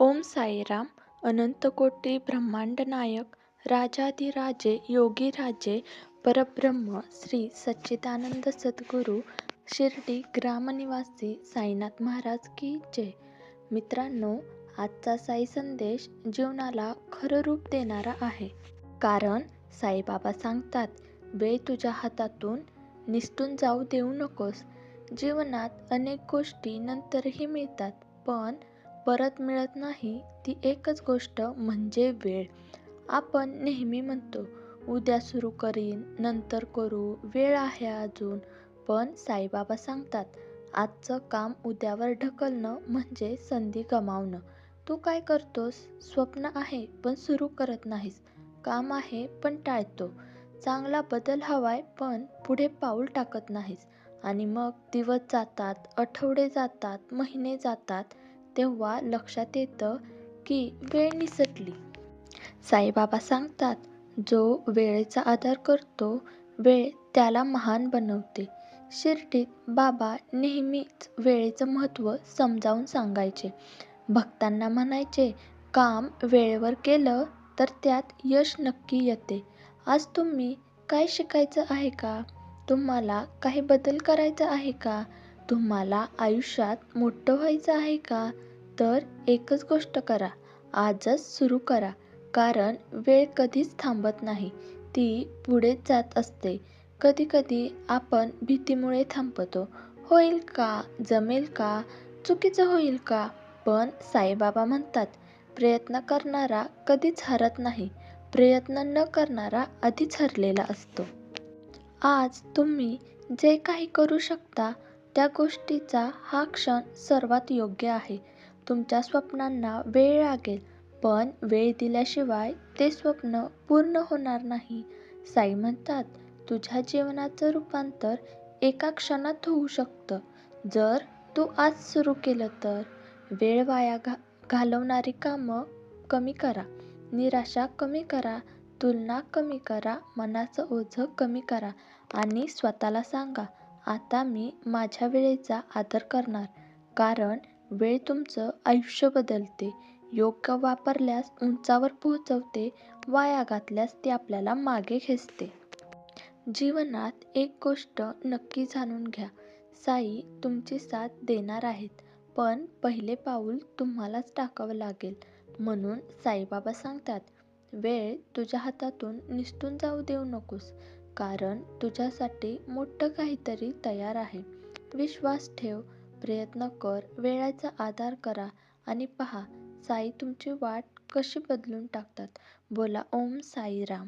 ओम साईराम अनंतकोटी ब्रह्मांड नायक राजाधिराजे योगीराजे परब्रह्म श्री सच्चिदानंद सद्गुरू शिर्डी ग्रामनिवासी साईनाथ महाराज की जय. मित्रांनो आजचा साई संदेश जीवनाला खरं रूप देणारा आहे. कारण साईबाबा सांगतात वेळ तुझ्या हातातून निसटून जाऊ देऊ नकोस. जीवनात अनेक गोष्टी नंतरही मिळतात पण परत मिळत नाही ती एकच गोष्ट म्हणजे वेळ. आपण नेहमी म्हणतो उद्या सुरू करीन नंतर करू वेळ आहे अजून. पण साईबाबा सांगतात आजचं काम उद्यावर ढकलणं म्हणजे संधी गमावणं. तू काय करतोस? स्वप्न आहे पण सुरू करत नाहीस. काम आहे पण टाळतो. चांगला बदल हवाय पण पुढे पाऊल टाकत नाहीस. आणि मग दिवस जातात आठवडे जातात महिने जातात. तेव्हा लक्षात येतं की वेळ निसटली. साईबाबा सांगतात जो वेळेचा आदर करतो वेळ त्याला महान बनवते. शिर्डीत बाबा नेहमीच वेळेचं महत्त्व समजावून सांगायचे. भक्तांना म्हणायचे काम वेळेवर केलं तर त्यात यश नक्की येते. आज तुम्ही काय शिकायचं आहे का? तुम्हाला काही बदल करायचा आहे का? तुम्हाला आयुष्यात मोठं व्हायचं आहे का? तर एकच गोष्ट करा. आजच सुरू करा. कारण वेळ कधीच थांबत नाही. ती पुढेच जात असते. कधीकधी आपण भीतीमुळे थांबतो. होईल का? जमेल का? चुकीचं होईल का? पण साईबाबा म्हणतात प्रयत्न करणारा कधीच हरत नाही. प्रयत्न न करणारा आधीच हरलेला असतो. आज तुम्ही जे काही करू शकता त्या गोष्टीचा हा क्षण सर्वात योग्य आहे. तुमच्या स्वप्नांना वेळ लागेल पण वेळ दिल्याशिवाय ते स्वप्न पूर्ण होणार नाही. साई म्हणतात तुझ्या जीवनाचं रूपांतर एका क्षणात होऊ शकतं. जर तू आज सुरू केलं तर वेळ वाया घा घालवणारी कामं कमी करा. निराशा कमी करा. तुलना कमी करा. मनाचं ओझं कमी करा. आणि स्वतःला सांगा आता मी माझ्या वेळेचा आदर करणार. कारण वेळ तुमचं आयुष्य बदलते. योग्य वापरल्यास उंचावर पोहोचवते वाया घातल्यास ती आपल्याला मागे खेचते. जीवनात एक गोष्ट नक्की जाणून घ्या. साई तुमची साथ देणार आहेत पण पहिले पाऊल तुम्हालाच टाकावं लागेल म्हणून साईबाबा सांगतात वेळ तुझ्या हातातून निसटून जाऊ देऊ नकोस. कारण तुझ्यासाठी मोठं काहीतरी तयार आहे. विश्वास ठेव प्रयत्न कर वेळाचा आधार करा आणि पहा साई तुमची वाट कशी बदलून टाकतात. बोला ओम साईराम.